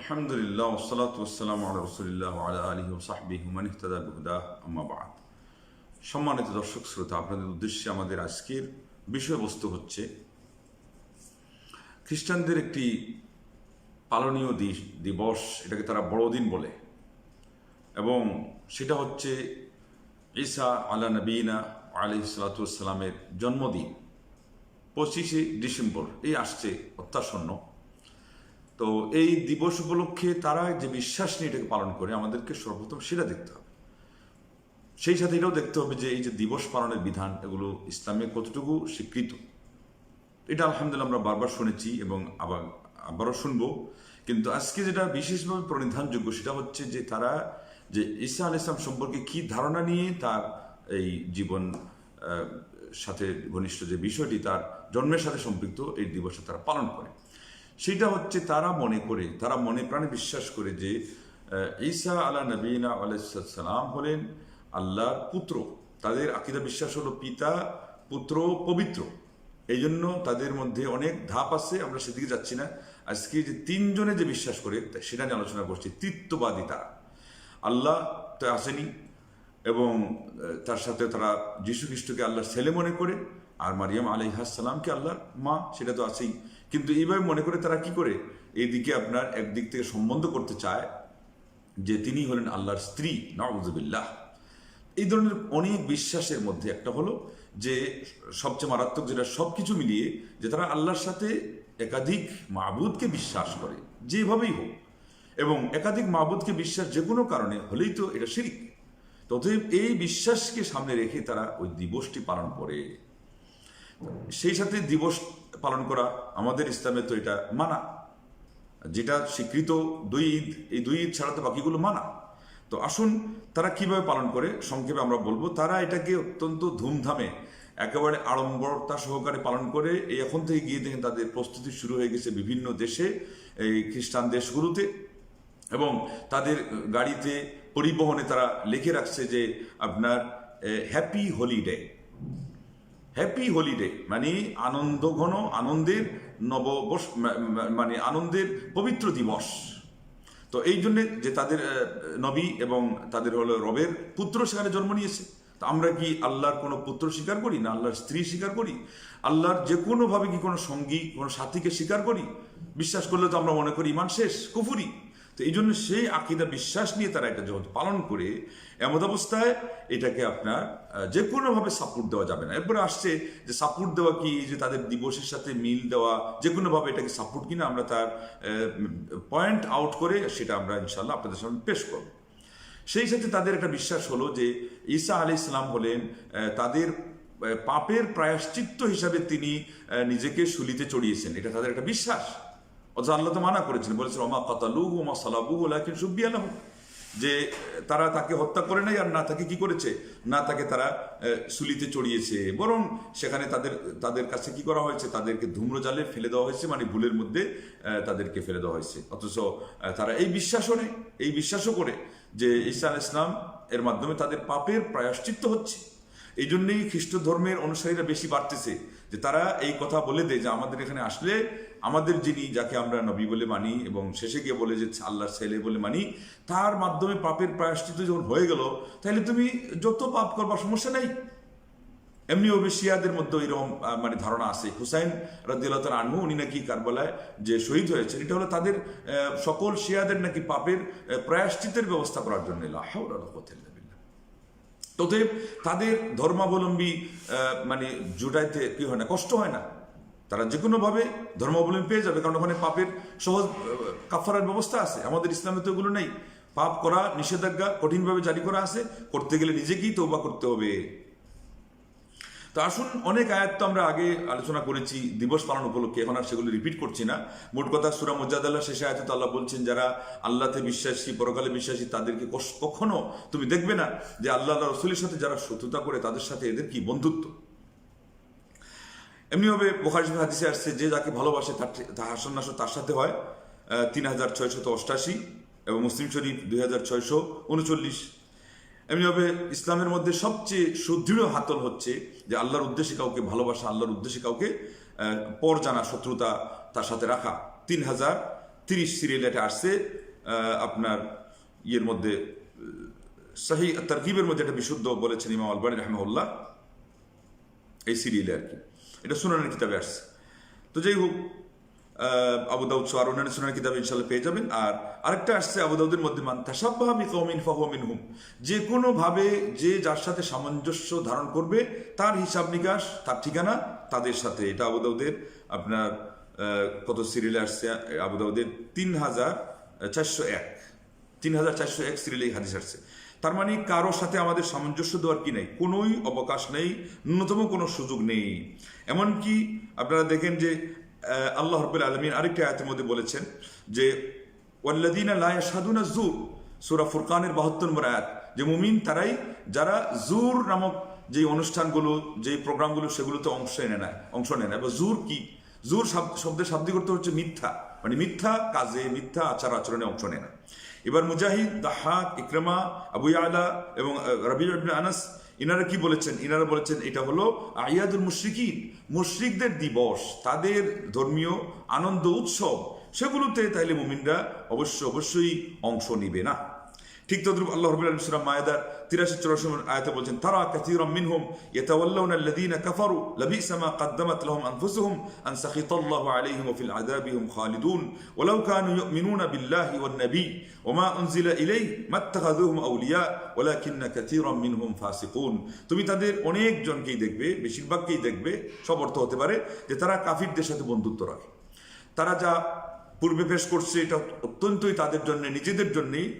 আলহামদুলিল্লাহ ওসালাত ওসালাম আলা রসুলিল্লাহ আলা আলী সাহবি হুমান আম্মাবাদ সম্মানিত দর্শক শ্রোতা, আপনাদের উদ্দেশ্যে আমাদের আজকের বিষয়বস্তু হচ্ছে, খ্রিস্টানদের একটি পালনীয় দিবস, এটাকে তারা বড়দিন বলে। এবং সেটা হচ্ছে ঈসা আলা নবীনা আলি সালাতামের জন্মদিন, পঁচিশে ডিসেম্বর, এই আসছে অত্যাসন্ন তো এই দিবস উপলক্ষে তারা যে বিশ্বাস নিয়ে এটাকে পালন করে, আমাদেরকে সর্বপ্রথম সেটা দেখতে হবে। সেই সাথে এটাও দেখতে হবে যে এই যে দিবস পালনের বিধান, এগুলো ইসলামে কতটুকু স্বীকৃত। এটা আলহামদুলিল্লাহ আমরা বারবার শুনেছি এবং আবার, আবারও শুনব। কিন্তু আজকে যেটা বিশেষভাবে প্রণিধানযোগ্য সেটা হচ্ছে যে তারা যে ঈসা আল ইসলাম সম্পর্কে কি ধারণা নিয়ে তার এই জীবন সাথে ঘনিষ্ঠ যে বিষয়টি তার জন্মের সাথে সম্পৃক্ত, এই দিবসে তারা পালন করে। সেটা হচ্ছে তারা মনে করে, তারা মনে প্রাণে বিশ্বাস করে যে ঈসা আলা নবীনা আলাইসালাম হলেন আল্লাহর পুত্র। তাদের আকিদা বিশ্বাস হলো পিতা, পুত্র, পবিত্র। এই জন্য তাদের মধ্যে অনেক ধাপ আছে, আমরা সেদিকে যাচ্ছি না। আজকে যে তিনজনে যে বিশ্বাস করে, সেটা নিয়ে আলোচনা করছি, তৃত্ববাদী তারা। আল্লাহ তো আসেনি এবং তার সাথে তারা যীশু খ্রিস্টকে আল্লাহর ছেলে মনে করে, আর মারিয়াম আলাইহাসালামকে আল্লাহর মা, সেটা তো আছেই। কিন্তু এইভাবে মনে করে তারা কি করে? এইদিকে আপনার একদিক থেকে সম্বন্ধ করতে চায় যে তিনি হলেন আল্লাহর স্ত্রী নওয়াজবিল্লাহ এই ধরনের অনেক বিশ্বাসের মধ্যে একটা হলো যে সবচেয়ে মারাত্মক যেটা সব কিছু মিলিয়ে যে তারা আল্লাহর সাথে একাধিক মাবুদকে বিশ্বাস করে, যেভাবেই হোক। এবং একাধিক মাবুদকে বিশ্বাস যে কোনো কারণে হলেই তো এটা শিরিক। ততএব এই বিশ্বাসকে সামনে রেখে তারা ওই দিবসটি পালন করে। সেই সাথে দিবস পালন করা আমাদের ইসলামে তো এটা মানা। যেটা স্বীকৃত দুই ঈদ, এই দুই ঈদ ছাড়া তো বাকিগুলো মানা। তো আসুন, তারা কীভাবে পালন করে? সংক্ষেপে আমরা বলব, তারা এটাকে অত্যন্ত ধুমধামে, একেবারে আড়ম্বরতা সহকারে পালন করে, এই এখন থেকে গিয়ে দেখেন তাদের প্রস্তুতি শুরু হয়ে গেছে বিভিন্ন দেশে, এই খ্রিস্টান দেশগুলোতে। এবং তাদের গাড়িতে পরিবহনে তারা লিখে রাখছে যে আপনার হ্যাপি হলিডে। হ্যাপি হলিডে মানে আনন্দ ঘন, আনন্দের মা- মানে আনন্দের পবিত্র দিবস। তো এই জন্যে যে তাদের নবী এবং তাদের হলো রবের পুত্র সেখানে জন্ম নিয়েছে। তো আমরা কি আল্লাহর কোনো পুত্র স্বীকার করি না আল্লাহর স্ত্রী স্বীকার করি? আল্লাহর যে কোনোভাবে কি কোনো সঙ্গী, কোনো সাথীকে স্বীকার করি? বিশ্বাস করলে তো আমরা মনে করি ইমান শেষ, কুফুরি। তো এই জন্য সেই আকিদা বিশ্বাস নিয়ে তারা এটা যখন পালন করে এমন অবস্থায় এটাকে আপনার যে কোনোভাবে সাপোর্ট দেওয়া যাবে না। এরপরে আসছে যে সাপোর্ট দেওয়া কি? যে তাদের দিবসের সাথে মিল দেওয়া, যে কোনোভাবে এটাকে সাপোর্ট কিনা আমরা তার পয়েন্ট আউট করে সেটা আমরা ইনশাল্লাহ আপনাদের সামনে পেশ করব। সেই সাথে তাদের একটা বিশ্বাস হলো যে ঈসা আলি ইসলাম হলেন তাদের পাপের প্রায়শ্চিত্ত হিসাবে তিনি নিজেকে শুলিতে চড়িয়েছেন। এটা তাদের একটা বিশ্বাস। আল্লাহ তো মানা করেছেন বলেছেন ওমা কাতালু ওমা সালাবু লাকিন সুব্বি আলহ যে, তারা তাকে হত্যা করে নাই আর না তাকে কি করেছে? না তাকে তারা সুলিতে চড়িয়েছে। বরং সেখানে তাদের তাদের কাছে কি করা হয়েছে? তাদেরকে ধূম্র জালে ফেলে দেওয়া হয়েছে মানে ভুলের মধ্যে তাদেরকে ফেলে দেওয়া হয়েছে। অথচ তারা এই বিশ্বাসও এই বিশ্বাসও করে যে ঈসা ইসলাম এর মাধ্যমে তাদের পাপের প্রায়শ্চিত্ত হচ্ছে। এই জন্যেই খ্রিস্ট ধর্মের অনুসারীরা বেশি বাড়তেছে, যে তারা এই কথা বলে দেয় যে আমাদের এখানে আসলে আমাদের যিনি, যাকে আমরা নবী বলে মানি এবং শেষে গিয়ে বলে যে আল্লাহর ছেলে বলে মানি, তার মাধ্যমে পাপের প্রায়শ্চিত যখন হয়ে গেল, তাহলে তুমি যত পাপ করবার সমস্যা নেই। এমনি ওবে শিয়াদের মধ্যে এরকম মানে ধারণা আছে। হুসাইন রাদিয়াল্লাহু আনহু, উনি নাকি কারবালায় যে শহীদ হয়েছে এটা হলো তাদের সকল শিয়াদের নাকি পাপের প্রায়শ্চিতের ব্যবস্থা করার জন্য। তাদের ধর্মাবলম্বী মানে জুটাইতে কি হয় না, কষ্ট হয় না। তারা যে কোনোভাবে ধর্মাবলম্বী পেয়ে যাবে, কারণ ওখানে পাপের সহজ কাফারার ব্যবস্থা আছে। আমাদের ইসলামে তো এগুলো নেই। পাপ করা, নিষেধাজ্ঞা কঠিনভাবে জারি করা আছে। করতে গেলে নিজেকেই তৌবা করতে হবে। তো আসুন, অনেক আয়াত তো আমরা আগে আলোচনা করেছি, দিবস পালন উপলক্ষে। এখন আর সেগুলো রিপিট করছি না। মোট কথা, সুরা মজ্জাদাল্লাহ শেষে আয়াতে আল্লাহ বলছেন, যারা আল্লাহতে বিশ্বাসী, পরকালে বিশ্বাসী, তাদেরকে কখনো তুমি দেখবে না যে আল্লাহ আল্লাহ রসুলের সাথে যারা শত্রুতা করে, তাদের সাথে এদের কি বন্ধুত্ব? এমনিভাবে বোখারি শরীফে হাদিসে আসছে, যে যাকে ভালোবাসে তার তার হাসন্নাস তার সাথে হয় তিন হাজার ছয়শত অষ্টাশি এবং মুসলিম শরীফ দুই হাজার ছয়শো উনচল্লিশ। এমনিভাবে ইসলামের মধ্যে সবচেয়ে সুদৃঢ় হাতল হচ্ছে যে আল্লাহর উদ্দেশ্যে কাউকে ভালোবাসা, আল্লাহর উদ্দেশ্যে কাউকে পর জানা শত্রুতা তার সাথে রাখা। তিন হাজার তিরিশ সিরিয়াল এটা আসছে আপনার ইয়ের মধ্যে সাহি তারকিবের মধ্যে একটা বিশুদ্ধ বলেছেন ইমাম আলবানী রহমউল্লাহ এই সিরিয়ালে আর কি। এটা সুনানের কিতাবে আসছে। তো যাই হোক আবু দাউদ সহ আর অন্যান্য সুনানের কিতাবে ইনশাল্লাহ পেয়ে যাবেন। আর আরেকটা আসছে আবু মধ্যে, মান তাসাব্বাহা বি কওমিন ফাহুয়া মিনহুম। যে কোনো ভাবে যে যার সাথে সামঞ্জস্য ধারণ করবে, তার হিসাব নিকাশ, তার ঠিকানা তাদের সাথে। এটা আবু দাউদের আপনার কত সিরিয়ালে আসছে, আবু দাউদের তিন হাজার চারশো এক। তিন হাজার চারশো এক সিরিয়ালে হাদিস আসছে। তার মানে কারোর সাথে আমাদের সামঞ্জস্য দেওয়ার কি নেই? কোনোই অবকাশ নেই, ন্যূনতম কোনো সুযোগ নেই। এমনকি আপনারা দেখেন যে আল্লাহ রব্বুল আলমিন আরেকটা আয়াতের মধ্যে বলেছেন যে ওয়াল্লাদিনা লায়া সাধুনা জুর সুরা ফুরকানের বাহাত্তর নম্বর আয়াত। যে মুমিন তারাই যারা জুর নামক যে অনুষ্ঠানগুলো যে প্রোগ্রামগুলো, সেগুলোতে অংশ নেয় না অংশ নেয় না। এবার জুর কি? জুর শব্দের শাব্দিক অর্থ হচ্ছে মিথ্যা। মানে মিথ্যা কাজে, মিথ্যা আচার আচরণে অংশ নেয় না। এবার মুজাহিদ, দাহাক, ইকরামা, আবু আলা এবং রবি আনাস, ইনারা কি বলেছেন? ইনারা বলেছেন এটা হলো আয়াদুল মুশ্রিকিন। মুশ্রিকদের দিবস, তাদের ধর্মীয় আনন্দ, উৎসব, সেগুলোতে তাইলে মুমিনরা অবশ্য অবশ্যই অংশ নিবে না। ঠিক তদ্রুপ আল্লাহ রবিল আলম সুরাম মায়াদার তিরাশি চৌরাশি আয়তে বলছেন তারা কাসীরাম মিনহুম ইয়াতাওয়াল্লাউনা আল্লাযীনা কাফারু লাবিসা মা قدمت لهم انفسهم ان سخط الله عليهم وفي العذاب هم خالدون ولو كانوا يؤمنون بالله والنبي وما انزل اليه ما اتخذوهم اولياء ولكن كثيرا منهم فاسقون তুমি তাদের অনেক জনকেই দেখবে বেশিরভাগকেই দেখবে সব অর্থ হতে পারে যে তারা কাফিরদের সাথে বন্ধুত্ব রাখে তারা যা পূর্বে পেশ করছে, এটা অত্যন্তই তাদের জন্য, নিজেদের জন্যই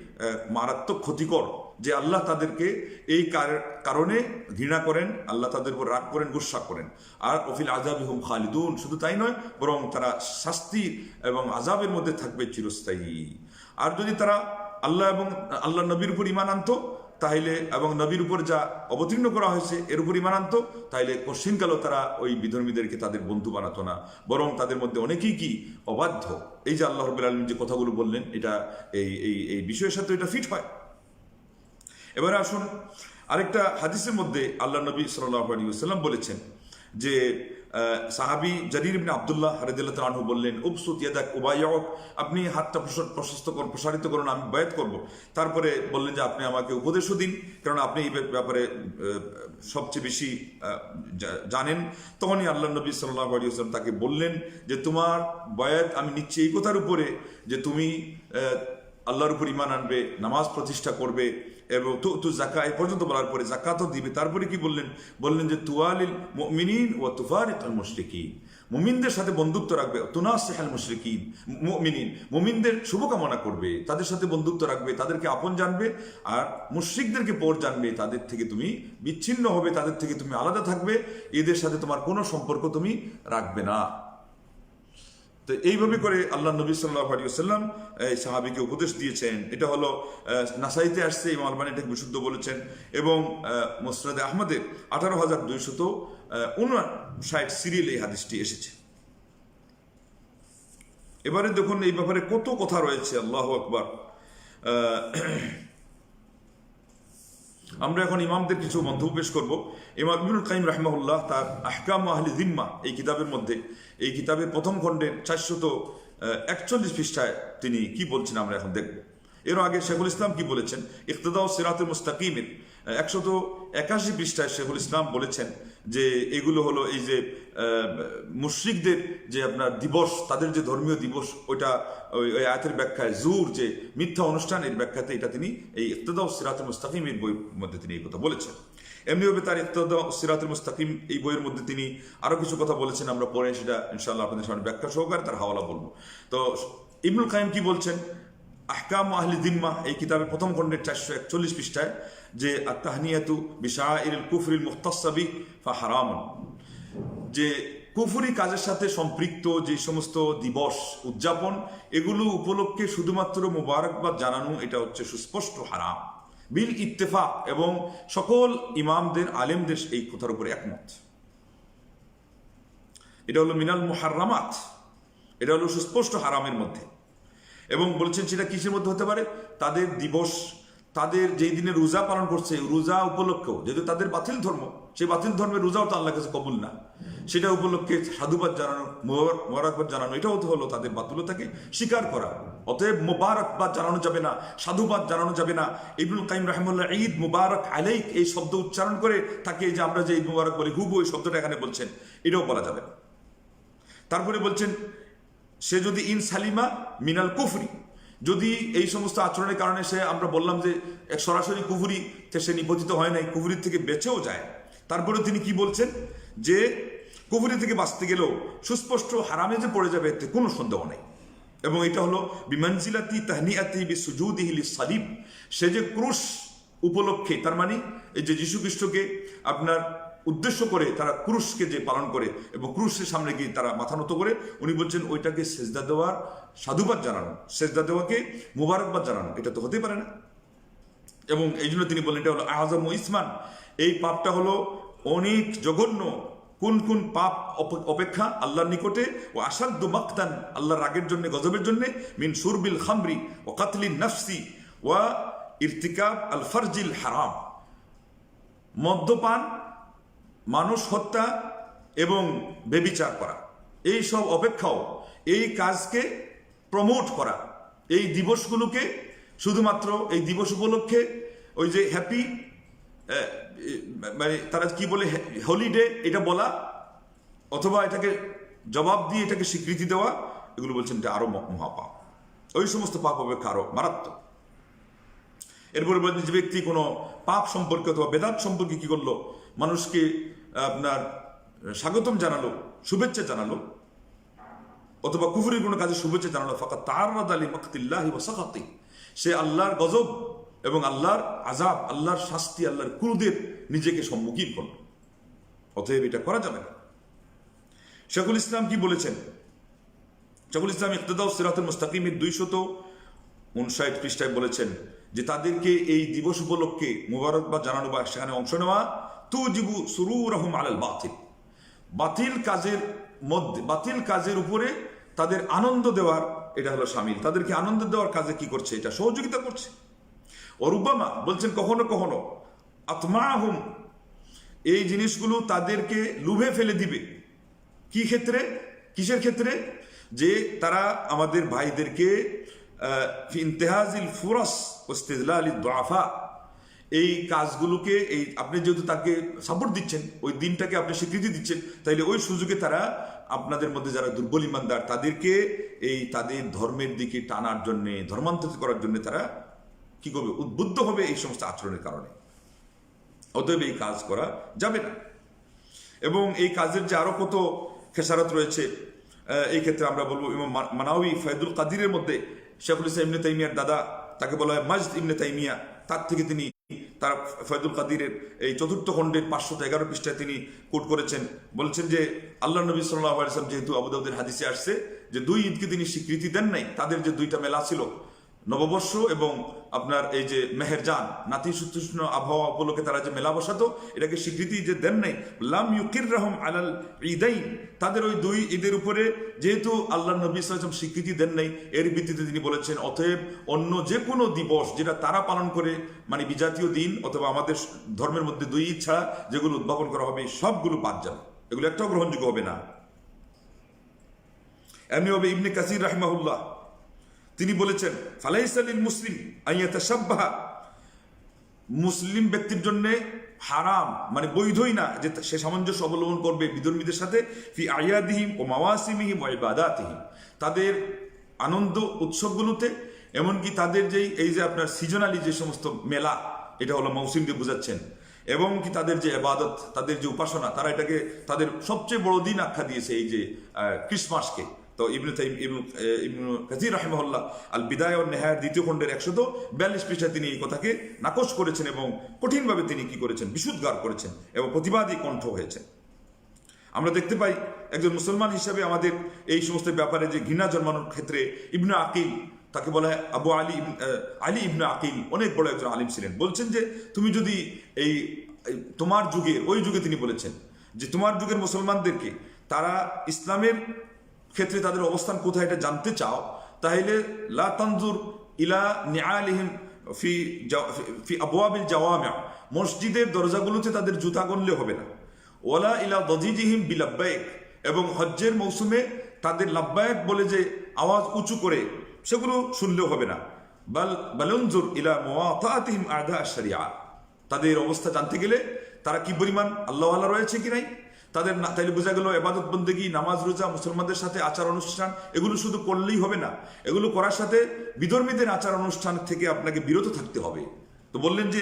মারাত্মক ক্ষতিকর যে আল্লাহ তাদেরকে এই কার- কারণে ঘৃণা করেন, আল্লাহ তাদের উপর রাগ করেন গুসা করেন। আর অফিল আজাবি হুম খালিদুন, শুধু তাই নয়, বরং তারা শাস্তি এবং আজাবের মধ্যে থাকবে চিরস্থায়ী। আর যদি তারা আল্লাহ এবং আল্লাহ নবীর উপর ইমান আনতো তাইলে এবং নবীর উপর যা অবতীর্ণ করা হয়েছে, এর উপর ইমান আনতো তাইলে কশ্চিনকালও তারা ওই বিধর্মীদেরকে তাদের বন্ধু বানাতো না। বরং তাদের মধ্যে অনেকেই কি? অবাধ্য। এই যে আল্লাহ রবিল আলম যে কথাগুলো বললেন, এটা এই এই এই বিষয়ের সাথে এটা ফিট হয়। এবারে আসুন, আরেকটা হাদিসের মধ্যে আল্লাহ নবী সাল্লাহ আলী সাল্লাম বলেছেন যে সাহাবি জারির ইবনে আবদুল্লাহ হারিদুল্লাহ আনহু বললেন উপসুত ইয়াদাক উবায়ক আপনি হাতটা প্রশস্ত করুন প্রসারিত করুন, আমি বায়াত করব। তারপরে বললেন যে, আপনি আমাকে উপদেশও দিন কারণ আপনি এই ব্যাপারে সবচেয়ে বেশি জানেন। তখনই আল্লাহ নবী সাল্লাহ আলী আসলাম তাকে বললেন যে, তোমার বায়াত আমি নিচ্ছি এই কথার উপরে যে, তুমি আল্লাহর উপর ইমান আনবে, নামাজ প্রতিষ্ঠা করবে এবং তু তু জাকা এ পর্যন্ত বলার পরে জাকাতও দিবে। তারপরে কি বললেন? বললেন যে, তুয়ালিল মুমিনিন ও তুফারিত মুশরিকিন। মুমিনদের সাথে বন্ধুত্ব রাখবে। তুনাসিহাল মুশরিকিন মুমিনিন। মুমিনদের শুভকামনা করবে, তাদের সাথে বন্ধুত্ব রাখবে, তাদেরকে আপন জানবে, আর মুশরিকদেরকে পর জানবে, তাদের থেকে তুমি বিচ্ছিন্ন হবে, তাদের থেকে তুমি আলাদা থাকবে, এদের সাথে তোমার কোনো সম্পর্ক তুমি রাখবে না। তো এইভাবে করে আল্লাহ নবী সাল্লাহ আলী সাল্লাম এই সাহাবিকে উপদেশ দিয়েছেন। এটা হলো নাসাইতে আসছে ইমাম আলবানি এটাকে বিশুদ্ধ বলেছেন এবং মোসরাদ আহমদের আঠারো হাজার দুইশত উনষাট সিরিয়াল এই হাদিসটি এসেছে। এবারে দেখুন এই ব্যাপারে কত কথা রয়েছে, আল্লাহ আকবার। আমরা এখন ইমামদের কিছু মন্তব্য পেশ করব। ইমাম ইবুল কাইম রাহমাহুল্লাহ তার আহকাম আহলি জিম্মা এই কিতাবের মধ্যে, এই কিতাবের প্রথম খণ্ডের চারশত একচল্লিশ পৃষ্ঠায় তিনি কি বলছেন আমরা এখন দেখব। এর আগে শেখুল ইসলাম কি বলেছেন? ইকতদা সিরাতুল মুস্তাকিমের একশত একাশি পৃষ্ঠায় শেখুল ইসলাম বলেছেন যে এগুলো হলো এই যে মুশরিকদের যে আপনার দিবস, তাদের যে ধর্মীয় দিবস, ওইটা ওই আয়াতের ব্যাখ্যায় জুর যে মিথ্যা অনুষ্ঠানের ব্যাখ্যাতে এটা তিনি এই ইকতদা সিরাতুল মুস্তাকিমের বই মধ্যে তিনি এই কথা বলেছেন। এমনিভাবে তার ইকতদা সিরাতুল মুস্তাকিম এই বইয়ের মধ্যে তিনি আরও কিছু কথা বলেছেন, আমরা পরে সেটা ইনশাল্লাহ আপনাদের সামনে ব্যাখ্যা সহকারে তার হাওয়ালা বলব। তো ইবনুল কাইম কি বলছেন? আহকাম আহলি দিম্মা এই কিতাবের প্রথম খণ্ডের চারশো একচল্লিশ পৃষ্ঠায় যে আত্মাহনিয়াতু বিশাইল কুফরিল মুখতাসাবি ফা হারামন। যে কুফুরি কাজের সাথে সম্পৃক্ত যে সমস্ত দিবস উদযাপন, এগুলো উপলক্ষে শুধুমাত্র মুবারকবাদ জানানো, এটা হচ্ছে সুস্পষ্ট হারাম। বিল ইত্তেফাক এবং সকল ইমামদের, আলেমদের এই কথার উপরে একমত। এটা হলো মিনাল মুহাররামাত। এটা হলো সুস্পষ্ট হারামের মধ্যে। এবং বলছেন সেটা কিসের মধ্যে হতে পারে? তাদের দিবস তাদের যেই দিনে রোজা পালন করছে, রোজা উপলক্ষেও, যেহেতু তাদের বাতিল ধর্ম, সেই বাতিল ধর্মের রোজাও তো আল্লাহ কাছে কবুল না। সেটা উপলক্ষে সাধুবাদ জানানো, মোবার- মোবারকবাদ জানানো, এটাও তো হলো তাদের বাতুলতাকে স্বীকার করা। অতএব মোবারকবাদ জানানো যাবে না, সাধুবাদ জানানো যাবে না। ইবনুল কাইম রহমুল্লাহ ঈদ মুবারক আলাইক এই শব্দ উচ্চারণ করে তাকে যে আমরা যে ঈদ মুবারক বলি হুবু এই শব্দটা এখানে বলছেন, এটাও বলা যাবে তারপরে বলছেন, সে যদি ইন সালিমা মিনাল কুফরি যদি এই সমস্ত আচরণের কারণে সে, আমরা বললাম যে, এক সরাসরি কুফুরি সে নিপতিত হয় নাই কুফুরির থেকে বেঁচেও যায়। তারপরে তিনি কি বলছেন? যে, কুফুরি থেকে বাঁচতে গেলেও সুস্পষ্ট হারামে যে পড়ে যাবে, এতে কোনো সন্দেহ নেই। এবং এটা হলো বিমানজিলাতি তাহনিয়াতি বি সুজুদিহিলি সালিম সে যে ক্রুশ উপলক্ষে, তার মানে এই যে যীশু খ্রিস্টকে আপনার উদ্দেশ্য করে তারা ক্রুশকে যে পালন করে এবং ক্রুশের সামনে গিয়ে তারা মাথা নত করে, উনি বলছেন ওইটাকে সেজদা দেওয়ার সাধুবাদ জানানো, সেজদা দেওয়াকে মুবারকবাদ জানানো, এটা তো হতেই পারে না। এবং এই জন্য তিনি বললেন, এটা হলো আজম ইসমান। এই পাপটা হলো অনেক জঘন্য। কোন কোন পাপ অপেক্ষা আল্লাহর নিকটে? ও আসাদ্দু মাক্তান, আল্লাহর রাগের জন্য, গজবের জন্য, মিন সুরবিল খামরি ও কাতলিন নফসি ওয়া ইরতিকাব আল ফারজিল হারাম। মদ্যপান মানুষ হত্যা এবং বেবিচার করা। এই সব অপেক্ষাও এই কাজকে প্রমোট করা। এই দিবসগুলোকে শুধুমাত্র এই দিবস উপলক্ষে ওই যে হ্যাপি মানে তারা কি বলে হলিডে এটা বলা, অথবা এটাকে জবাব দিয়ে এটাকে স্বীকৃতি দেওয়া, এগুলো বলছেন এটা আরও ম- মহাপাপ। ওই সমস্ত পাপ অপেক্ষা আরও মারাত্মক। এরপরে বলছেন যে ব্যক্তি কোনো পাপ সম্পর্কে অথবা বেদাত সম্পর্কে কি করল মানুষকে, আপনার, স্বাগতম জানালো, শুভেচ্ছা জানালো, অথবা কুফুরির কোনো কাজে শুভেচ্ছা জানালো ফাঁকা তার আলী মকতিল্লাহি ওয়াসাকাতি সে আল্লাহর গজব এবং আল্লাহর আজাব আল্লাহর শাস্তি, আল্লাহর ক্রুদের নিজেকে সম্মুখীন করল। অতএব এটা করা যাবে না। শেখুল ইসলাম কি বলেছেন? শেখুল ইসলাম ইকতদাউ সিরাতুল মুস্তাকিমের দুইশত উনষাট পৃষ্ঠায় বলেছেন যে, তাদেরকে এই দিবস উপলক্ষে মুবারকবাদ জানানো বা সেখানে অংশ নেওয়া তুজিবু সুরু রহম আলাল বাতিল। বাতিল কাজের মধ্যে বাতিল কাজের উপরে তাদের আনন্দ দেওয়ার এটা হলো সামিল। তাদেরকে আনন্দ দেওয়ার কাজে কি করছে? এটা সহযোগিতা করছে। অরুবামা বলছেন, কখনো কখনো আত্মাহুম এই জিনিসগুলো তাদেরকে লুভে ফেলে দিবে। কি ক্ষেত্রে? কিসের ক্ষেত্রে? যে তারা আমাদের ভাইদেরকে ইন্তেহাজিল ফুরস ওস্তেদলা আলী দোয়াফা এই কাজগুলোকে, এই আপনি যেহেতু তাকে সাপোর্ট দিচ্ছেন, ওই দিনটাকে আপনি স্বীকৃতি দিচ্ছেন, তাইলে ওই সুযোগে তারা আপনাদের মধ্যে যারা দুর্বল ইমানদার, তাদেরকে এই তাদের ধর্মের দিকে টানার জন্যে, ধর্মান্তরিত করার জন্য তারা কি করবে? উদ্বুদ্ধ হবে এই সমস্ত আচরণের কারণে। অতএব এই কাজ করা যাবে না। এবং এই কাজের যে আরও কত খেসারত রয়েছে এই ক্ষেত্রে আমরা বলব মানাউই ফয়দুল কাদিরের মধ্যে শেখুল ইসলাম ইবনে তাইমিয়ার দাদা, তাকে বলা হয় মাজদ ইমনে তাইমিয়া, তার থেকে তিনি তার ফয়দুল কাদিরের এই চতুর্থ খণ্ডের পাঁচশত এগারো পৃষ্ঠায় তিনি কোট করেছেন। বলছেন যে আল্লাহ নবী সাল্লাহ আলিয়াল্লাম যেহেতু আবুদাউদের হাদিসে আসছে, যে দুই ঈদকে তিনি স্বীকৃতি দেন নাই, তাদের যে দুইটা মেলা ছিল নববর্ষ এবং আপনার এই যে মেহেরজান নাতিশীতোষ্ণ আবহাওয়া উপলক্ষে তারা যে মেলা বসাতো, এটাকে স্বীকৃতি যে দেন নাই, লাম ইউকির রহম আলাল ঈদাইন। তাদের ওই দুই ঈদের উপরে যেহেতু আল্লাহ নবী সাল্লাম স্বীকৃতি দেন নাই, এর ভিত্তিতে তিনি বলেছেন, অতএব অন্য যে কোনো দিবস যেটা তারা পালন করে মানে বিজাতীয় দিন অথবা আমাদের ধর্মের মধ্যে দুই ঈদ ছাড়া, যেগুলো উদ্ভাবন করা হবে, সবগুলো বাদ যাবে। এগুলো একটাও গ্রহণযোগ্য হবে না। এমনি হবে ইবনে কাসির রাহমাহুল্লাহ। তিনি বলেছেন ফালাইসালিল মুসলিম আইয়াতা সাব্বাহা মুসলিম ব্যক্তির জন্য হারাম মানে বৈধই না, যে সে সামঞ্জস্য অবলম্বন করবে বিধর্মীদের সাথে, ফি আয়াদিহিম ও মাওয়াসিমিহিম ও ইবাদাতিহিম। তাদের আনন্দ উৎসবগুলোতে, এমনকি তাদের যেই, এই যে আপনার সিজনালি যে সমস্ত মেলা, এটা হলো মৌসুম দিয়ে বোঝাচ্ছেন, এবং কি তাদের যে এবাদত তাদের যে উপাসনা, তারা এটাকে তাদের সবচেয়ে বড় দিন আখ্যা দিয়েছে এই যে ক্রিসমাসকে। তো ইবনু তাইম, ইবনু ইবনু কাজির রহমহল্লা আল বিদায় ও নেহায়ের দ্বিতীয় খণ্ডের একশত বিয়াল্লিশ পৃষ্ঠায় তিনি এই কথাকে নাকচ করেছেন এবং কঠিনভাবে তিনি কি করেছেন? বিশুদ্ধার করেছেন এবং প্রতিবাদী কণ্ঠ হয়েছেন আমরা দেখতে পাই একজন মুসলমান হিসাবে আমাদের এই সমস্ত ব্যাপারে যে ঘৃণা জন্মানোর ক্ষেত্রে ইবনু আকিল, তাকে বলা হয় আবু আলী আলী ইবনু আকিল অনেক বড় একজন আলিম ছিলেন। বলছেন যে তুমি যদি এই তোমার যুগে ওই যুগে তিনি বলেছেন যে তোমার যুগের মুসলমানদেরকে তারা ইসলামের ক্ষেত্রে তাদের অবস্থান কোথায় এটা জানতে চাও, তাহলে লা তানজুর ইলা নিআলিহিম ফি ফি আবওয়াবিল জাওয়ামিয়া মসজিদের দরজাগুলোতে তাদের জুতা গণলে হবে না। ওলা ইলা দজিজিহিম বিলাব্বায়েক এবং হজ্জের মৌসুমে তাদের লাব্বায়েক বলে যে আওয়াজ উঁচু করে, সেগুলো শুনলেও হবে না। বাল, বালুনজুর ইলা মোয়াতিহিম আদা শরিয়া তাদের অবস্থা জানতে গেলে তারা কি পরিমাণ আল্লাহ আল্লাহ রয়েছে কি নাই? তাদের না তাইলে বোঝা গেল এবাদত বন্দেগী, নামাজ, রোজা, মুসলমানদের সাথে আচার অনুষ্ঠান, এগুলো শুধু করলেই হবে না। এগুলো করার সাথে বিধর্মীদের আচার অনুষ্ঠান থেকে আপনাকে বিরত থাকতে হবে। তো বললেন যে,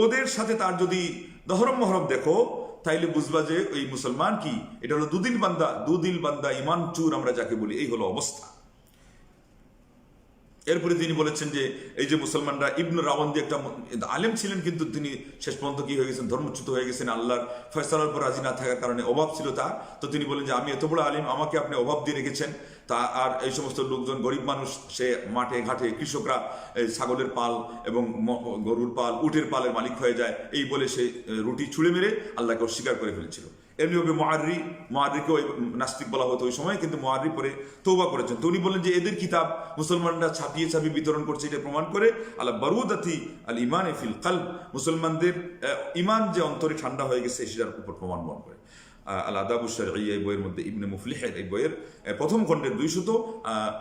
ওদের সাথে তার যদি দহরম মহরম দেখো, তাইলে বুঝবা যে ওই মুসলমান কি? এটা হলো দুদিল বান্দা দুদিল বান্দা ইমান চুর আমরা যাকে বলি, এই হলো অবস্থা। এরপরে তিনি বলেছেন যে, এই যে মুসলমানরা ইবনু রাওয়ান্দি একটা ম- আলেম ছিলেন, কিন্তু তিনি শেষ পর্যন্ত কি হয়ে গেছেন? ধর্মচ্যুত হয়ে গেছেন, আল্লাহর ফয়সালার পর রাজি না থাকার কারণে অভাব ছিল তার। তো তিনি বলেন যে, আমি এত বড় আলিম, আমাকে আপনি অভাব দিয়ে রেখেছেন। তা, আর এই সমস্ত লোকজন, গরিব মানুষ, সে মাঠে ঘাটে কৃষকরা ছাগলের পাল এবং গরুর পাল, উটের পালের মালিক হয়ে যায়। এই বলে সে রুটি ছুঁড়ে মেরে আল্লাহকে অস্বীকার করে ফেলেছিল। এমনিভাবে মহারি মহারিকেও ওই নাস্তিক বলা হতো ওই সময় কিন্তু মহারি পরে তৌবা করেছেন। তো উনি বললেন যে এদের কিতাব মুসলমানরা ছাপিয়ে ছাপিয়ে বিতরণ করছে এটা প্রমাণ করে আল্লাহ বারুদাতি আল ইমান ফিল কাল মুসলমানদের ইমান যে অন্তরে ঠান্ডা হয়ে গেছে সেটার উপর প্রমাণ বহন করে। আল আদাবুসার এই বইয়ের মধ্যে ইবনে মুফলিহের এই বইয়ের প্রথম খণ্ডের দুইশত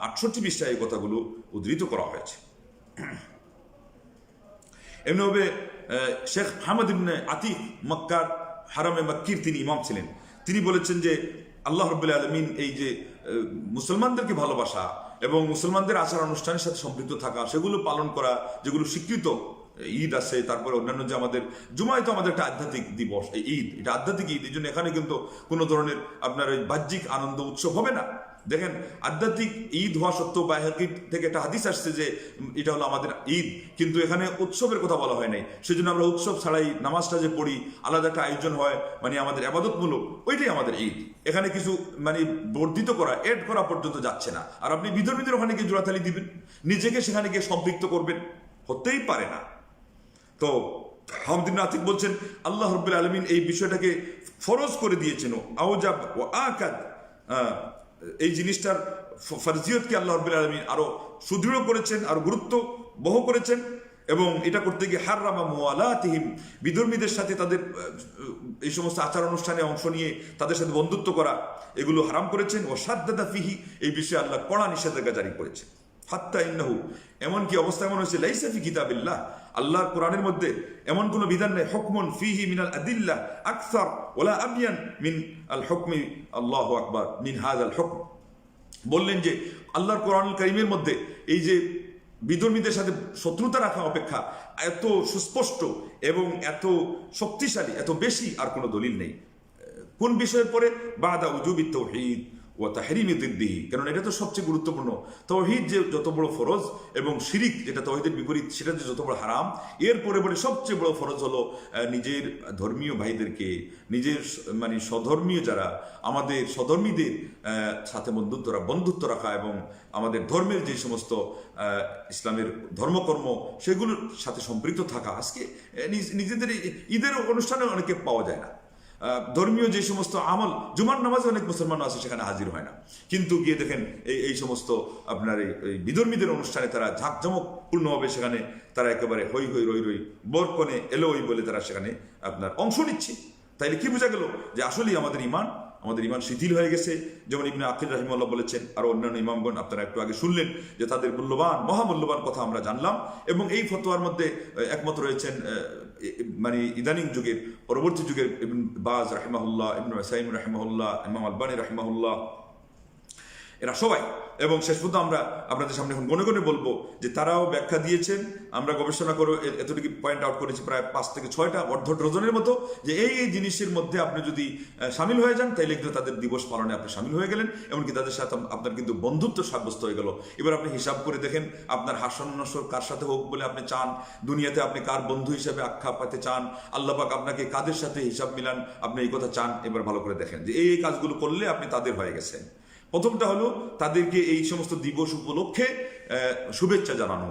আটষট্টি পৃষ্ঠায় এই কথাগুলো উদ্ধৃত করা হয়েছে। এমনিভাবে আহ, শেখ হামদ ইবনে আতিক মক্কার হারামে মাক্কির তিনি ইমাম ছিলেন। তিনি বলেছেন যে, আল্লাহ রবুল্লা আলমিন এই যে মুসলমানদেরকে ভালোবাসা এবং মুসলমানদের আচার অনুষ্ঠানের সাথে সম্পৃক্ত থাকা, সেগুলো পালন করা, যেগুলো স্বীকৃত, ঈদ আছে, তারপরে অন্যান্য যে আমাদের, জুমায় তো আমাদের একটা আধ্যাত্মিক দিবস, এই ঈদ, এটা আধ্যাত্মিক ঈদ, এই জন্য এখানে কিন্তু কোনো ধরনের আপনার ওই বাহ্যিক আনন্দ উৎসব হবে না। দেখেন, আধ্যাত্মিক ঈদ হওয়া সত্ত্বেও বাহির থেকে একটা হাদিস আসছে যে এটা হলো আমাদের ঈদ। কিন্তু এখানে উৎসবের কথা বলা হয় নাই। সেজন্য আমরা উৎসব ছাড়াই নামাজটা যে পড়ি, আলাদা একটা আয়োজন হয় মানে আমাদের আবাদতমূলক, ওইটাই আমাদের ঈদ। এখানে কিছু মানে বর্ধিত করা এড করা পর্যন্ত যাচ্ছে না। আর আপনি বিধর্মীদের ওখানে গিয়ে জোড়াতালি দিবেন, নিজেকে সেখানে গিয়ে সম্পৃক্ত করবেন, হতেই পারে না। তো হামদিন আতিক বলছেন, আল্লাহ রব্বুল আলমিন এই বিষয়টাকে ফরজ করে দিয়েছেন। আওজাব ও আকাদ। এই জিনিসটার ফরজিয়তকে আল্লাহ রব্বুল আলমিন আরও সুদৃঢ় করেছেন, আরও গুরুত্ব বহ করেছেন? এবং এটা করতে গিয়ে হার রামা হাররামা মোয়ালাতিহিম বিধর্মীদের সাথে তাদের এই সমস্ত আচার অনুষ্ঠানে অংশ নিয়ে তাদের সাথে বন্ধুত্ব করা, এগুলো হারাম করেছেন। ও সাদ্দাদা ফিহি, এই বিষয়ে আল্লাহ কড়া নিষেধাজ্ঞা জারি করেছেন। হাত্তা ইন্নাহু, এমনকি অবস্থা এমন হয়েছে লাইসাফি কিতাবিল্লাহ আল্লাহর কোরআনের মধ্যে এমন কোন বিধান নেই, হুকমুন ফিহি মিনাল আদিল্লাহ আকসার ওলা আবিয়ান মিন আল হকমি আল্লাহ আকবর, মিন হাজ আল হকম। বললেন যে, আল্লাহর কোরআন করিমের মধ্যে এই যে বিধর্মীদের সাথে শত্রুতা রাখা অপেক্ষা এত সুস্পষ্ট এবং এত শক্তিশালী, এত বেশি আর কোনো দলিল নেই। কোন বিষয়ের পরে? বাদা উজুবি তৌহিদ। ও তাহরিমি দিদ্দিহি কারণ এটা তো সবচেয়ে গুরুত্বপূর্ণ। তৌহিদ যে যত বড় ফরজ এবং শিরিক যেটা তহিদের বিপরীত, সেটা যে যত বড় হারাম, এর পরে পরে সবচেয়ে বড় ফরজ হলো নিজের ধর্মীয় ভাইদেরকে, নিজের মানে স্বধর্মীয় যারা, আমাদের স্বধর্মীদের সাথে বন্ধুত্ব বন্ধুত্ব রাখা এবং আমাদের ধর্মের যে সমস্ত ইসলামের ধর্মকর্ম, সেগুলোর সাথে সম্পৃক্ত থাকা, আজকে নিজেদের ঈদের অনুষ্ঠানে অনেকে পাওয়া যায় না। ধর্মীয় যে সমস্ত আমল, জুমার নামাজে অনেক মুসলমান আছে, সেখানে হাজির হয় না। কিন্তু গিয়ে দেখেন, এই এই সমস্ত আপনার এই বিধর্মীদের অনুষ্ঠানে তারা ঝাঁকঝমক পূর্ণভাবে সেখানে তারা একেবারে হই হই রই রই, বরকনে এলোই বলে তারা সেখানে আপনার অংশ নিচ্ছে। তাইলে কি বোঝা গেল যে আসলেই আমাদের ইমান আমাদের ইমান শিথিল হয়ে গেছে। যেমন ইবনে আকিল রাহিমাল্লাহ বলেছেন, আর অন্যান্য ইমামগণ আপনারা একটু আগে শুনলেন যে তাদের মূল্যবান, মহামূল্যবান কথা আমরা জানলাম। এবং এই ফতোয়ার মধ্যে একমত রয়েছেন মানে ইদানিং যুগের, পরবর্তী যুগের বাজ রাহিমাহুল্লাহ ইমন সাইম রাহিমাহুল্লাহ, ইমাম আলবানী রাহিমাহুল্লাহ এরা সবাই। এবং শেষ পর্যন্ত আমরা আপনাদের সামনে এখন গনে গনে বলব যে তারাও ব্যাখ্যা দিয়েছেন। আমরা গবেষণা করে এতটুকু পয়েন্ট আউট করেছি প্রায় পাঁচ থেকে ছয়টা, অর্ধ ডজনের মতো। যে এই এই জিনিসের মধ্যে আপনি যদি সামিল হয়ে যান, তাইলে কিন্তু তাদের দিবস পালনে আপনি সামিল হয়ে গেলেন। এমনকি তাদের সাথে আপনার কিন্তু বন্ধুত্ব সাব্যস্ত হয়ে গেল। এবার আপনি হিসাব করে দেখেন, আপনার হাস্যন্যসর কার সাথে হোক বলে আপনি চান, দুনিয়াতে আপনি কার বন্ধু হিসাবে আখ্যা পাতে চান আল্লাপাক আপনাকে কাদের সাথে হিসাব মিলান, আপনি এই কথা চান, এবার ভালো করে দেখেন। যে এই কাজগুলো করলে আপনি তাদের হয়ে গেছেন। প্রথমটা হলো তাদেরকে এই সমস্ত দিবস উপলক্ষে শুভেচ্ছা জানানো।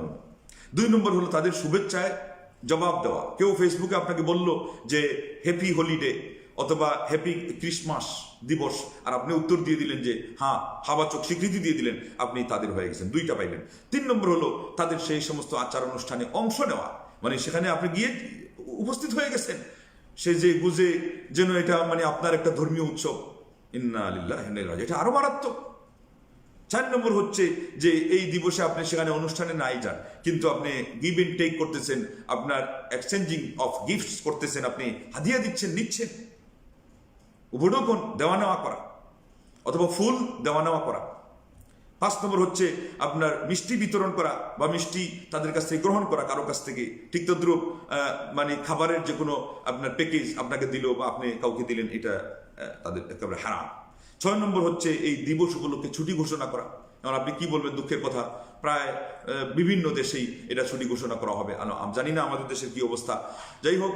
দুই নম্বর হলো তাদের শুভেচ্ছায় জবাব দেওয়া। কেউ ফেসবুকে আপনাকে বলল যে হ্যাপি হলিডে অথবা হ্যাপি ক্রিসমাস দিবস, আর আপনি উত্তর দিয়ে দিলেন যে হ্যাঁ হাবাচক স্বীকৃতি দিয়ে দিলেন, আপনি তাদের হয়ে গেছেন। দুইটা পাইলেন। তিন নম্বর হলো তাদের সেই সমস্ত আচার অনুষ্ঠানে অংশ নেওয়া। মানে সেখানে আপনি গিয়ে উপস্থিত হয়ে গেছেন। সে যে বুঝে যেন এটা মানে আপনার একটা ধর্মীয় উৎসব। ইন্না আলিল্লাহ এটা আরও মারাত্মক। চার নম্বর হচ্ছে যে এই দিবসে আপনি সেখানে অনুষ্ঠানে নাই যান। কিন্তু আপনি গিভ এন্ড টেক করতেছেন, আপনার এক্সচেঞ্জিং অফ গিফটস করতেছেন, আপনি হাদিয়া দিচ্ছেন, নিচ্ছেন। উপঢৌকন দেওয়া নেওয়া করা, অথবা ফুল দেওয়া নেওয়া করা। পাঁচ নম্বর হচ্ছে আপনার মিষ্টি বিতরণ করা বা মিষ্টি তাদের কাছ থেকে গ্রহণ করা, কারও কাছ থেকে। ঠিক তদ্রুপ মানে খাবারের যে কোনো আপনার প্যাকেজ আপনাকে দিল বা আপনি কাউকে দিলেন, এটা তাদের একেবারে হারাম। ছয় নম্বর হচ্ছে এই দিবস উপলক্ষে ছুটি ঘোষণা করা। এখন আপনি কি বলবেন দুঃখের কথা? প্রায় বিভিন্ন দেশেই এটা ছুটি ঘোষণা করা হবে। জানি না আমাদের দেশের কি অবস্থা। যাই হোক,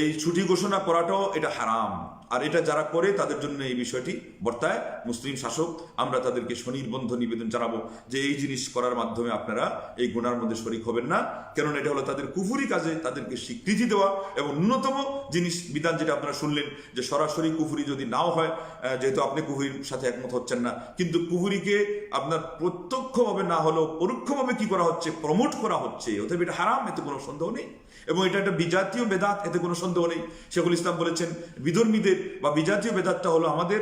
এই ছুটি ঘোষণা করাটাও এটা হারাম। আর এটা যারা করে, তাদের জন্য এই বিষয়টি বর্তায়। মুসলিম শাসক, আমরা তাদেরকে স্বনির্বন্ধ নিবেদন জানাব যে এই জিনিস করার মাধ্যমে আপনারা এই গুণার মধ্যে শরিক হবেন না। কেননা এটা হলো তাদের কুফুরি কাজে তাদেরকে স্বীকৃতি দেওয়া এবং ন্যূনতম জিনিস, বিধান যেটা আপনারা শুনলেন যে সরাসরি কুফুরি যদি নাও হয় যেহেতু আপনি কুফুরির সাথে একমত হচ্ছেন না, কিন্তু কুহুরিকে আপনার প্রত্যক্ষভাবে না হলেও পরোক্ষভাবে কি করা হচ্ছে, প্রমোট করা হচ্ছে, অতএব এটা হারাম, এতে কোনো সন্দেহ নেই। এবং এটা একটা বিজাতীয় বেদাত, এতে কোনো সন্দেহ নেই। শেখুল ইসলাম বলেছেন, বিধর্মীদের বা বিজাতীয় বেদাতটা হলো আমাদের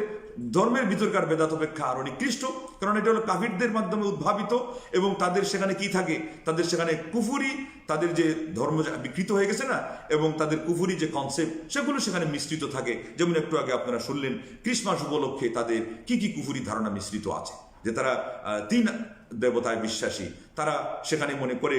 ধর্মের ভিতরকার বেদাত অপেক্ষা আরও নিকৃষ্ট। কারণ এটা হলো কাফিরদের মাধ্যমে উদ্ভাবিত এবং তাদের সেখানে কি থাকে? তাদের সেখানে কুফুরি, তাদের যে ধর্ম বিকৃত হয়ে গেছে না, এবং তাদের কুফুরি যে কনসেপ্ট সেগুলো সেখানে মিশ্রিত থাকে। যেমন একটু আগে আপনারা শুনলেন ক্রিসমাস উপলক্ষে তাদের কি কি কুফুরি ধারণা মিশ্রিত আছে? যে তারা তিন দেবতায় বিশ্বাসী, তারা সেখানে মনে করে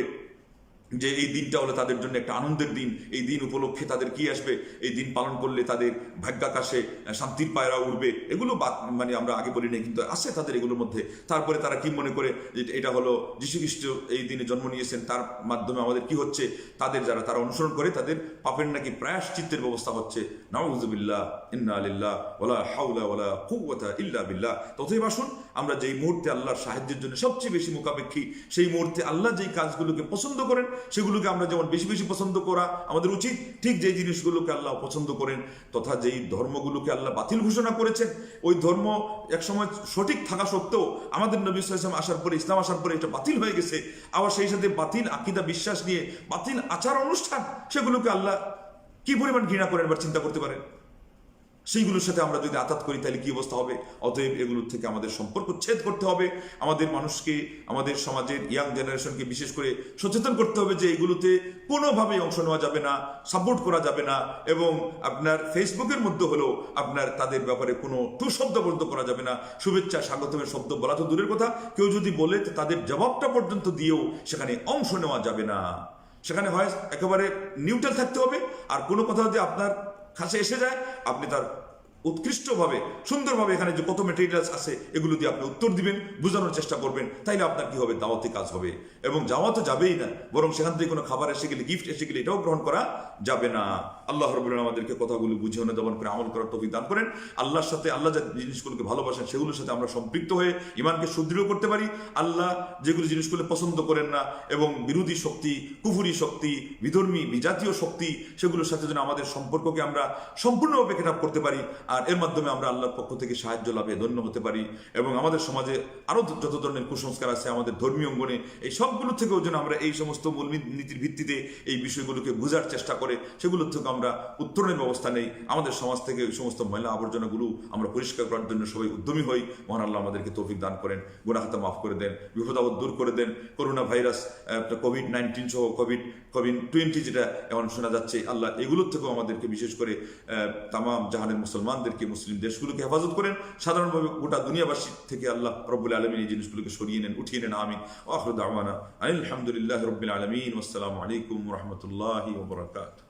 যে এই দিনটা হলো তাদের জন্য একটা আনন্দের দিন, এই দিন উপলক্ষে তাদের কি আসবে? এই দিন পালন করলে তাদের ভাগ্যাকাশে শান্তির পায়রা উঠবে এগুলো মানে আমরা আগে বলি না কিন্তু আছে তাদের এগুলোর মধ্যে। তারপরে তারা কি মনে করে যে এটা হলো যীশুখ্রিস্ট এই দিনে জন্ম নিয়েছেন, তার মাধ্যমে আমাদের কি হচ্ছে? তাদের যারা তারা অনুসরণ করে, তাদের পাপের নাকি প্রায়শ্চিত্তের ব্যবস্থা হচ্ছে। নাউজুবিল্লাহ, ইন্না আলিল্লাহ ওলা হাউলা ওলা কুওয়াতা ইল্লা বিল্লাহ। তথেই আসুন, আমরা যেই মুহূর্তে আল্লাহর সাহায্যের জন্য সবচেয়ে বেশি মুখাপেক্ষী, সেই মুহূর্তে আল্লাহ যেই কাজগুলোকে পছন্দ করেন সেগুলোকে আমরা যেমন বেশি বেশি পছন্দ করা আমাদের উচিত, ঠিক যেই জিনিসগুলোকে আল্লাহ পছন্দ করেন তথা যেই ধর্মগুলোকে আল্লাহ বাতিল ঘোষণা করেছেন, ওই ধর্ম একসময় সঠিক থাকা সত্ত্বেও আমাদের নবী ইসলাম আসার পরে, ইসলাম আসার পরে এটা বাতিল হয়ে গেছে। আবার সেই সাথে বাতিল আকিদা, বিশ্বাস নিয়ে বাতিল আচার অনুষ্ঠান, সেগুলোকে আল্লাহ কি পরিমাণ ঘৃণা করেন বা চিন্তা করতে পারেন? সেইগুলোর সাথে আমরা যদি আঘাত করি, তাহলে কি অবস্থা হবে? অতএব এগুলোর থেকে আমাদের সম্পর্ক ছেদ করতে হবে। আমাদের মানুষকে, আমাদের সমাজের ইয়াং জেনারেশনকে বিশেষ করে সচেতন করতে হবে যে এগুলোতে কোনোভাবেই অংশ নেওয়া যাবে না সাপোর্ট করা যাবে না এবং আপনার ফেসবুকের মধ্যে হলেও আপনার তাদের ব্যাপারে কোনো টু শব্দ পর্যন্ত করা যাবে না। শুভেচ্ছা স্বাগতমের শব্দ বলা তো দূরের কথা। কেউ যদি বলে তাদের জবাবটা পর্যন্ত দিয়েও সেখানে অংশ নেওয়া যাবে না। সেখানে হয় একেবারে নিউট্রাল থাকতে হবে। আর কোনো কথা যদি আপনার কাছে এসে যায় আপনি তার উৎকৃষ্টভাবে, সুন্দরভাবে এখানে যে কত মেটেরিয়ালস আছে, এগুলো দিয়ে আপনি উত্তর দিবেন, বোঝানোর চেষ্টা করবেন, তাইলে আপনার কি হবে? দাওয়াতি কাজ হবে। এবং যাওয়া তো যাবেই না, বরং সেখান থেকে কোনো খাবার এসে গেলে গিফট এসে গেলে এটাও গ্রহণ করা যাবে না। আল্লাহ রবুল্লাহ আমাদেরকে কথাগুলো বুঝে হনে দমন করে আমল করার তফিক দান করেন। আল্লাহর সাথে আল্লাহ যে জিনিসগুলোকে ভালোবাসেন, সেগুলোর সাথে আমরা সম্পৃক্ত হয়ে ইমানকে সুদৃঢ় করতে পারি। আল্লাহ যেগুলো জিনিসগুলো পছন্দ করেন না, এবং বিরোধী শক্তি, কুফুরি শক্তি, বিধর্মী, বিজাতীয় শক্তি, সেগুলোর সাথে যেন আমাদের সম্পর্ককে আমরা সম্পূর্ণভাবে কেটাপ করতে পারি। আর এর মাধ্যমে আমরা আল্লাহর পক্ষ থেকে সাহায্য লাভে ধন্য হতে পারি এবং আমাদের সমাজে আরও যত ধরনের কুসংস্কার আছে আমাদের ধর্মীয় অঙ্গনে, এই সবগুলো থেকেও যেন আমরা এই সমস্ত মূল নীতির ভিত্তিতে এই বিষয়গুলোকে বোঝার চেষ্টা করে সেগুলোর থেকে আমরা উত্তরণের ব্যবস্থা নেই। আমাদের সমাজ থেকে এই সমস্ত ময়লা আবর্জনাগুলো আমরা পরিষ্কার করার জন্য সবাই উদ্যমী হই। মহান আল্লাহ আমাদেরকে তৌফিক দান করেন গুণাহাতা মাফ করে দেন বিপদ আপদ দূর করে দেন। করোনা ভাইরাস কোভিড নাইন্টিন সহ কোভিড কোভিড টোয়েন্টি যেটা এখন শোনা যাচ্ছে, আল্লাহ এগুলোর থেকেও আমাদেরকে বিশেষ করে তাম জাহানের মুসলমানদেরকে মুসলিম দেশগুলোকে হেফাজত করেন। সাধারণভাবে গোটা দুনিয়াবাসী থেকে আল্লাহ রব্বুল আলমিন এই জিনিসগুলোকে সরিয়ে নেন, উঠিয়ে নেন, আমিন। আহরুদ আওয়ানা আলহামদুলিল্লাহ রবিল আলমিন। আসসালামু আলাইকুম রহমতুল্লাহ ওবরাকাত